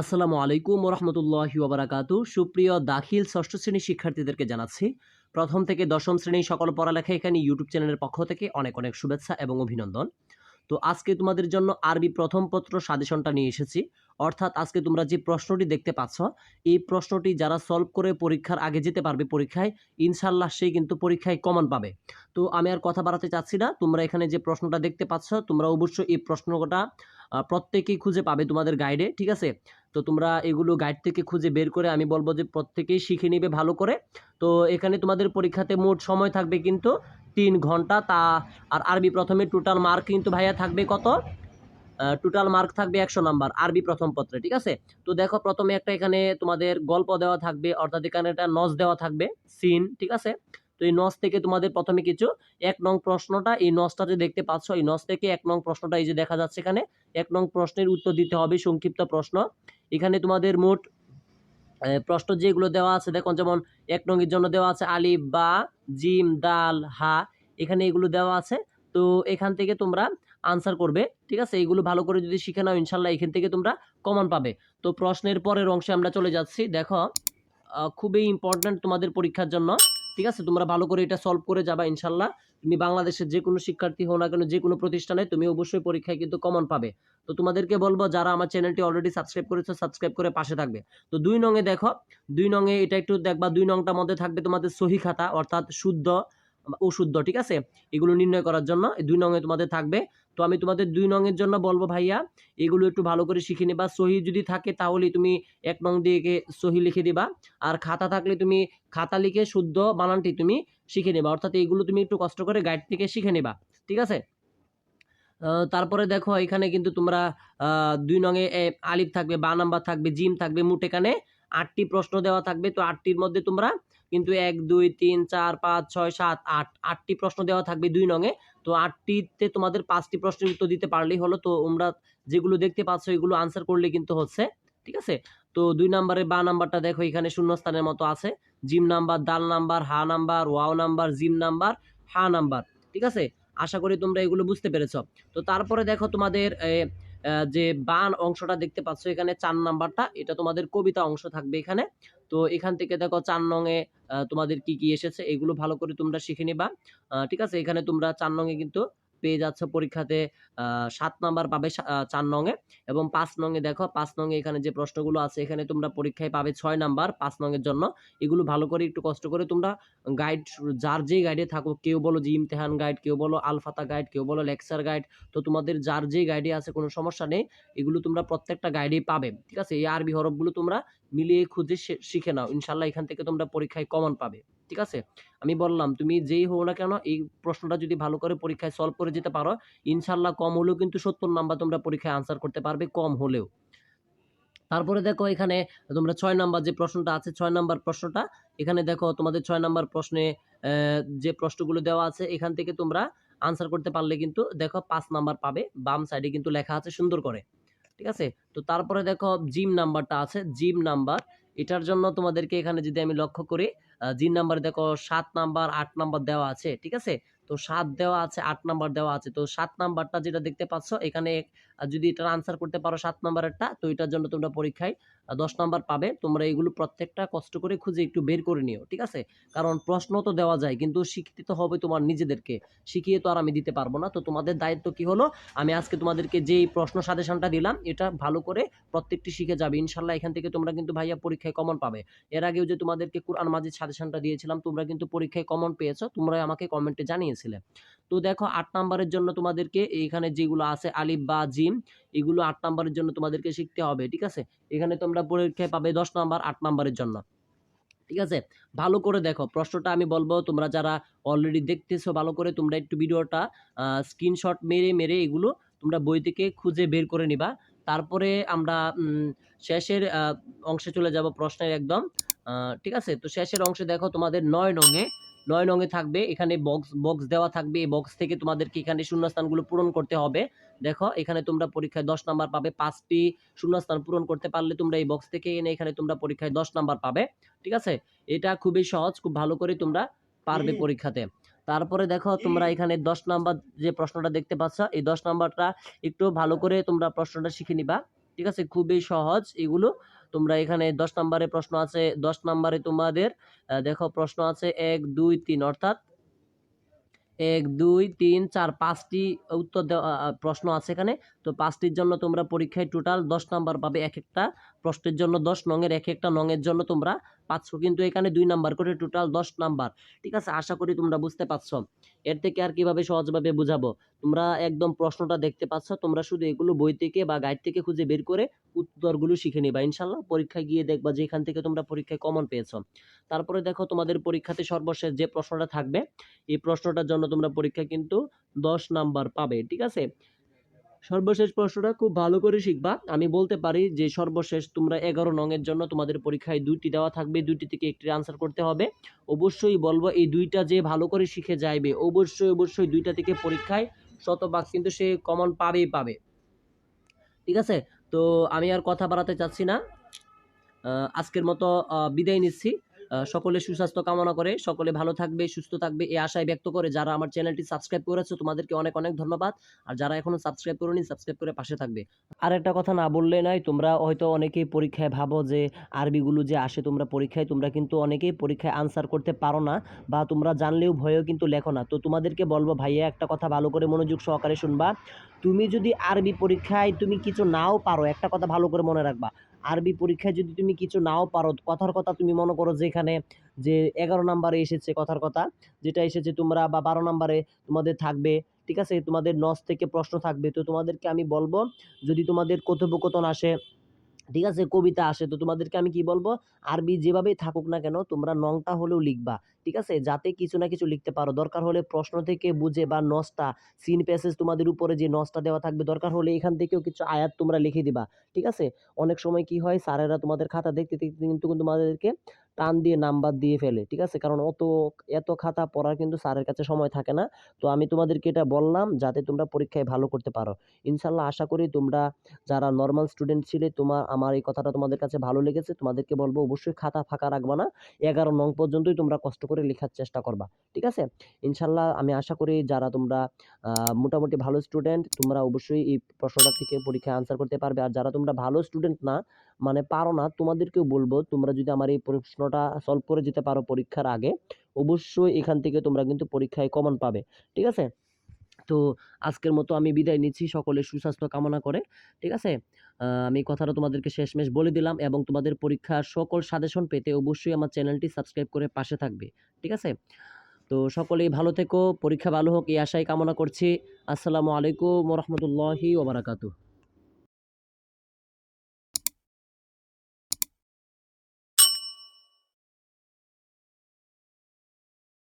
আসসালামু আলাইকুম ওরহমতুল্লাহি ওবরাকাতু। সুপ্রিয় দাখিল ষষ্ঠ শ্রেণির শিক্ষার্থীদেরকে জানাচ্ছি, প্রথম থেকে দশম শ্রেণি সকল পড়ালেখা এখানে ইউটিউব চ্যানেলের পক্ষ থেকে অনেক অনেক শুভেচ্ছা এবং অভিনন্দন। তো আজকে তোমাদের জন্য আরবি প্রথম পত্র সাজেশনটা নিয়ে এসেছি। অর্থাৎ আজকে তোমরা যে প্রশ্নটি দেখতে পাচ্ছ, এই প্রশ্নটি যারা সলভ করে পরীক্ষার আগে যেতে পারবে পরীক্ষায় ইনশাল্লাহ সেই কিন্তু পরীক্ষায় কমন পাবে। তো আমি আর কথা বাড়াতে চাচ্ছি না, তোমরা এখানে যে প্রশ্নটা দেখতে পাচ্ছ, তোমরা অবশ্যই এই প্রশ্নটা প্রত্যেকেই খুঁজে পাবে তোমাদের গাইডে ঠিক আছে? তো তোমরা এগুলো গাইড থেকে খুঁজে বের করে আমি বলব যে প্রত্যেকেই শিখে নিবে ভালো করে। তো এখানে তোমাদের পরীক্ষাতে মোট সময় থাকবে কিন্তু তিন ঘণ্টা। তা, আর আরবি প্রথমে টোটাল মার্ক কিন্তু ভাইয়া থাকবে কত? টোটাল মার্ক থাকবে একশো নাম্বার, আরবি প্রথম পত্রে, ঠিক আছে? তো দেখো প্রথমে একটা এখানে তোমাদের গল্প দেওয়া থাকবে, অর্থাৎ এখানে একটা নজ দেওয়া থাকবে সিন ঠিক আছে? তো এই নস থেকে তোমাদের প্রথমে কিছু এক নং প্রশ্নটা এই নজটাতে দেখতে পাচ্ছ, এই নস থেকে এক নং প্রশ্নটা এই যে দেখা যাচ্ছে এখানে, এক নং প্রশ্নের উত্তর দিতে হবে সংক্ষিপ্ত প্রশ্ন। এখানে তোমাদের মোট প্রশ্ন যেগুলো দেওয়া আছে, দেখো যেমন এক নঙ্গের জন্য দেওয়া আছে আলিফ, বা, জিম, দাল, হা, এখানে এগুলো দেওয়া আছে। তো এখান থেকে তোমরা আনসার করবে, ঠিক আছে? এইগুলো ভালো করে যদি শিখে নাও, ইনশাল্লাহ এখান থেকে তোমরা কমন পাবে। তো প্রশ্নের পরের অংশে আমরা চলে যাচ্ছি, দেখো খুবই ইম্পর্ট্যান্ট তোমাদের পরীক্ষার জন্য। ঠিক আছে? তোমরা ভালো করে এটা সলভ করে যাবা ইনশাল্লাহ। তুমি বাংলাদেশের যে কোনো শিক্ষার্থী হও না কেন যে কোনো প্রতিষ্ঠানে, তুমি অবশ্যই পরীক্ষায় কিন্তু কমন পাবে। তো তোমাদেরকে বলব, যারা আমার চ্যানেলটি অলরেডি সাবস্ক্রাইব করেছ সাবস্ক্রাইব করে পাশে থাকবে। তো দুই নঙে দেখো, দুই নঙে এটা একটু দেখবা, দুই নংটার মধ্যে থাকবে তোমাদের সহি খাতা, অর্থাৎ শুদ্ধ অশুদ্ধ ঠিক আছে? এগুলো নির্ণয় করার জন্য দুই নঙে তোমাদের থাকবে। তো আমি তোমাদের দুই নঙের জন্য বলব, ভাইয়া, এগুলো একটু ভালো করে শিখে নিবা। সহি যদি থাকে তাহলে তুমি এক নং দিয়ে সহি লিখে দিবা। আর খাতা থাকলে তুমি খাতা লিখে শুদ্ধ বানানটি তুমি শিখে নেবা। অর্থাৎ এইগুলো তুমি একটু কষ্ট করে গাইড থেকে শিখে নেবা, ঠিক আছে? তারপরে দেখো, এখানে কিন্তু তোমরা দুই নঙে আলিফ থাকবে, বা নাম্বার থাকবে, জিম থাকবে মোট আটটি প্রশ্ন দেওয়া থাকবে। তো আটটির মধ্যে তোমরা কিন্তু এক, দুই, তিন, চার, পাঁচ, ছয়, সাত, আট, আটটি প্রশ্ন দেওয়া থাকবে দুই নঙে। তো আটটিতে তোমাদের পাঁচটি প্রশ্নের উত্তর দিতে পারলেই হলো। তো তোমরা যেগুলো দেখতে পাচ্ছ এগুলো আনসার করলে কিন্তু হচ্ছে, ঠিক আছে? তো দুই নাম্বারে বা নাম্বারটা দেখো, এখানে শূন্যস্থানের মতো আছে। জিম নাম্বার, দাল নাম্বার, হা নাম্বার, ওয়াও নাম্বার, জিম নাম্বার, হা নাম্বার, ঠিক আছে? আশা করি তোমরা এগুলো বুঝতে পেরেছ। তো তারপরে দেখো তোমাদের যে বান অংশটা দেখতে পাচ্ছ, এখানে চার নাম্বারটা, এটা তোমাদের কবিতা অংশ থাকবে এখানে। তো এখান থেকে দেখো চার নঙে তোমাদের কি কি এসেছে, এগুলো ভালো করে তোমরা শিখে নিবা। ঠিক আছে, এখানে তোমরা চার নঙে কিন্তু পেয়ে যাচ্ছ পরীক্ষাতে সাত নাম্বার পাবে চার নঙে এবং পাঁচ নঙে দেখো, পাঁচ নঙে এখানে যে প্রশ্নগুলো আছে, এখানে তোমরা পরীক্ষায় পাবে ছয় নাম্বার পাঁচ নঙের জন্য। এগুলো ভালো করে একটু কষ্ট করে তোমরা গাইড যার যেই গাইডে থাকো, কেউ বলো যে ইমতেহান গাইড কেউ বলো আলফাতা গাইড কেউ বলো লেকচার গাইড তো তোমাদের যার যেই গাইডে আছে কোনো সমস্যা নেই, এগুলো তোমরা প্রত্যেকটা গাইডেই পাবে, ঠিক আছে? এই আরবি হরফগুলো তোমরা মিলিয়ে খুঁজে শিখে নাও, ইনশাল্লাহ এখান থেকে তোমরা পরীক্ষায় কমন পাবে। ঠিক আছে? আমি বললাম, তুমি যেই হও না কেন, এই প্রশ্নটা যদি ভালো করে পরীক্ষায় সলভ করে যেতে পারো, ইনশাল্লাহ কম হলেও কিন্তু সত্তর নাম্বার তোমরা পরীক্ষায় আনসার করতে পারবে কম হলেও। তারপরে দেখো এখানে তোমরা ছয় নাম্বার যে প্রশ্নটা আছে, ছয় নাম্বার প্রশ্নটা, এখানে দেখো তোমাদের ছয় নাম্বার প্রশ্নে যে প্রশ্নগুলো দেওয়া আছে, এখান থেকে তোমরা আনসার করতে পারলে কিন্তু দেখো পাঁচ নাম্বার পাবে, বাম সাইডে কিন্তু লেখা আছে সুন্দর করে। ঠিক আছে? তো তারপরে দেখো জিম নাম্বারটা আছে, জিম নাম্বার, এটার জন্য তোমাদেরকে এখানে যদি আমি লক্ষ্য করি জিম নাম্বার দেখো সাত নাম্বার, আট নাম্বার দেওয়া আছে, ঠিক আছে? তো সাত দেওয়া আছে, আট নাম্বার দেওয়া আছে। তো সাত নাম্বারটা যেটা দেখতে পাচ্ছ, এখানে আহ, যদি এটার আনসার করতে পারো সাত নাম্বারেরটা তো এটার জন্য তোমরা পরীক্ষায় দশ নম্বর পাবে। তোমরা এগুলো প্রত্যেকটা কষ্ট করে খুঁজে একটু বের করে নিও ঠিক আছে? কারণ প্রশ্ন তো দেওয়া যায় কিন্তু শিখতে তো হবে তোমার নিজেদেরকে। শিখিয়ে তো আর আমি দিতে পারব না। তো তোমাদের দায়িত্ব কি হলো? আমি আজকে তোমাদেরকে যেই প্রশ্ন সাজেশনটা দিলাম এটা ভালো করে প্রত্যেকটি শিখে যাবে। ইনশাল্লাহ এখান থেকে তোমরা কিন্তু ভাইয়া পরীক্ষায় কমন পাবে। এর আগেও যে তোমাদেরকে কোরআন মাজিদ সাজেশনটা দিয়েছিলাম তোমরা কিন্তু পরীক্ষায় কমন পেয়েছ তোমরা আমাকে কমেন্টে জানিয়েছিলে। তো দেখো আট নাম্বারের জন্য তোমাদেরকে এইখানে যেগুলো আছে আলিফ বা জিম এগুলো আট নাম্বারের জন্য তোমাদেরকে শিখতে হবে, ঠিক আছে? এখানে তোমরা পরীক্ষায় পাবে দশ নাম্বার, আট নাম্বারের জন্য, ঠিক আছে? ভালো করে দেখো, প্রশ্নটা আমি বলব, তোমরা যারা অলরেডি দেখতেছো ভালো করে, তোমরা একটু ভিডিওটা স্ক্রিনশট মেরে মেরে এগুলো তোমরা বই থেকে খুঁজে বের করে নিবা। তারপরে আমরা শেষের অংশে চলে যাব প্রশ্নের একদম ঠিক আছে? তো শেষের অংশে দেখো তোমাদের নয় নঙে নয় নঙে থাকবে এখানে বক্স বক্স দেওয়া থাকবে এই বক্স থেকে তোমাদেরকে এখানে শূন্যস্থানগুলো পূরণ করতে হবে। দেখো এখানে তোমরা পরীক্ষায় দশ নাম্বার পাবে পাঁচটি শূন্যস্থান পূরণ করতে পারলে তোমরা এই বক্স থেকে এনে এখানে তোমরা পরীক্ষায় দশ নাম্বার পাবে ঠিক আছে? এটা খুবই সহজ খুব ভালো করে তোমরা পারবে পরীক্ষাতে। তারপরে দেখো তোমরা এখানে দশ নাম্বার যে প্রশ্নটা দেখতে পাচ্ছ এই দশ নাম্বারটা একটু ভালো করে তোমরা প্রশ্নটা শিখে নিবা ঠিক আছে? খুবই সহজ এগুলো তোমরা এখানে দশ নম্বরে প্রশ্ন আছে, দশ নম্বরে তোমাদের দেখো প্রশ্ন আছে এক, দুই, তিন, অর্থাৎ এক, দুই, তিন, চার, পাঁচটি উত্তর প্রশ্ন আছে এখানে। তো পাঁচটির জন্য তোমরা পরীক্ষায় টোটাল দশ নাম্বার পাবে এক একটা, প্রশ্নের জন্য দশ নঙের এক একটা নঙের জন্য তোমরা পাচ্ছ। কিন্তু এখানে দুই নাম্বার করে টোটাল দশ নাম্বার। ঠিক আছে? আশা করি তোমরা বুঝতে পারছ। এর থেকে আর কীভাবে সহজভাবে বুঝাবো? তোমরা একদম প্রশ্নটা দেখতে পাচ্ছ। তোমরা শুধু এগুলো বই থেকে বা গাইড থেকে খুঁজে বের করে উত্তরগুলো শিখে নিবা, ইনশাল্লাহ। পরীক্ষায় গিয়ে দেখবা যে এখান থেকে তোমরা পরীক্ষায় কমন পেয়েছ। তারপরে দেখো, তোমাদের পরীক্ষাতে সর্বশেষ যে প্রশ্নটা থাকবে, এই প্রশ্নটার জন্য তোমরা পরীক্ষায় কিন্তু দশ নাম্বার পাবে। ঠিক আছে? সর্বশেষ প্রশ্নটা খুব ভালো করে শিখবা। আমি বলতে পারি যে, সর্বশেষ তোমরা এগারো নংয়ের জন্য তোমাদের পরীক্ষায় দুইটি দেওয়া থাকবে, দুইটি থেকে একটি আনসার করতে হবে। অবশ্যই বলব, এই দুইটা যে ভালো করে শিখে যাইবে, অবশ্যই অবশ্যই দুইটা থেকে পরীক্ষায় শতভাগ কিন্তু সে কমন পাবেই পাবে। ঠিক আছে? তো আমি আর কথা বাড়াতে চাচ্ছি না। আজকের মতো বিদায় নিচ্ছি। সকলে সুস্বাস্থ্য কামনা করে, সকলে ভালো থাকবে, সুস্থ থাকবে এই আশায় ব্যক্ত করে যারা আমার চ্যানেলটি সাবস্ক্রাইব করেছ, তোমাদেরকে অনেক অনেক ধন্যবাদ। আর যারা এখনও সাবস্ক্রাইব করেনি, সাবস্ক্রাইব করে পাশে থাকবে। আর একটা কথা না বললে নয়, তোমরা হয়তো অনেকেই পরীক্ষায় ভাবো যে আরবিগুলো যে আসে তোমরা পরীক্ষায়, তোমরা কিন্তু অনেকেই পরীক্ষায় আনসার করতে পারো না বা তোমরা জানলেও ভয়েও কিন্তু লেখো না। তো তোমাদেরকে বলব ভাইয়া, একটা কথা ভালো করে মনোযোগ সহকারে শুনবা। তুমি যদি আরবি পরীক্ষায় তুমি কিছু নাও পারো, একটা কথা ভালো করে মনে রাখবা। আরবি পরীক্ষায় যদি তুমি কিছু নাও পারো, কথার কথা তুমি মনে করো যে এখানে যে এগারো নাম্বারে এসেছে কথার কথা, যেটা এসেছে তোমরা বা বারো নাম্বারে তোমাদের থাকবে, ঠিক আছে? তোমাদের নস থেকে প্রশ্ন থাকবে। তো তোমাদেরকে আমি বলব, যদি তোমাদের কথোপকথন আসে, ঠিক আছে? কবিতা আসে, তো তোমাদেরকে আমি কি বলব? আরবি যেভাবেই থাকুক না কেন, তোমরা নংটা হলেও লিখবা। ঠিক আছে? যাতে কিছু না কিছু লিখতে পারো। দরকার হলে প্রশ্ন থেকে বুঝে বা নসটা সিন প্যাসেজ তোমাদের উপরে যে নসটা দেওয়া থাকবে, দরকার হলে এখান থেকেও কিছু আয়াত তোমরা লিখে দিবা। ঠিক আছে? অনেক সময় কি হয়, স্যারেরা তোমাদের খাতা দেখতে দেখতে কিন্তু কিন্তু তোমাদেরকে টান দিয়ে নাম্বার দিয়ে ফেলে। ঠিক আছে? কারণ অত, এত খাতা পড়ার কিন্তু স্যারের কাছে সময় থাকে না। তো আমি তোমাদেরকে এটা বললাম, যাতে তোমরা পরীক্ষায় ভালো করতে পারো। ইনশাল্লাহ আশা করি তোমরা যারা নর্মাল স্টুডেন্ট ছিলে, তোমার, আমার এই কথাটা তোমাদের কাছে ভালো লেগেছে। তোমাদেরকে বলব, অবশ্যই খাতা ফাঁকা রাখবা না। এগারো নং পর্যন্তই তোমরা কষ্ট করে লেখার চেষ্টা করবা। ঠিক আছে? ইনশাল্লাহ আমি আশা করি যারা তোমরা মোটামুটি ভালো স্টুডেন্ট তোমরা অবশ্যই এই প্রশ্নটা থেকে পরীক্ষায় আনসার করতে পারবে। আর যারা তোমরা ভালো স্টুডেন্ট না মানে পারো না, তোমাদেরকেও বলব, তোমরা যদি আমার এই প্রশ্নটা সলভ করে যেতে পারো পরীক্ষার আগে, অবশ্যই এখান থেকে তোমরা কিন্তু পরীক্ষায় কমন পাবে। ঠিক আছে? তো আজকের মতো আমি বিদায় নিচ্ছি। সকলের সুস্বাস্থ্য কামনা করে, ঠিক আছে? আমি কথাটা তোমাদেরকে শেষমেশ বলে দিলাম এবং তোমাদের পরীক্ষার সকল সাজেশন পেতে অবশ্যই আমার চ্যানেলটি সাবস্ক্রাইব করে পাশে থাকবে, ঠিক আছে? তো সকলেই ভালো থেকো, পরীক্ষা ভালো হোক, এই আশাই কামনা করছি। আসসালামু আলাইকুম রহমতুল্লাহি ওবরাকাতু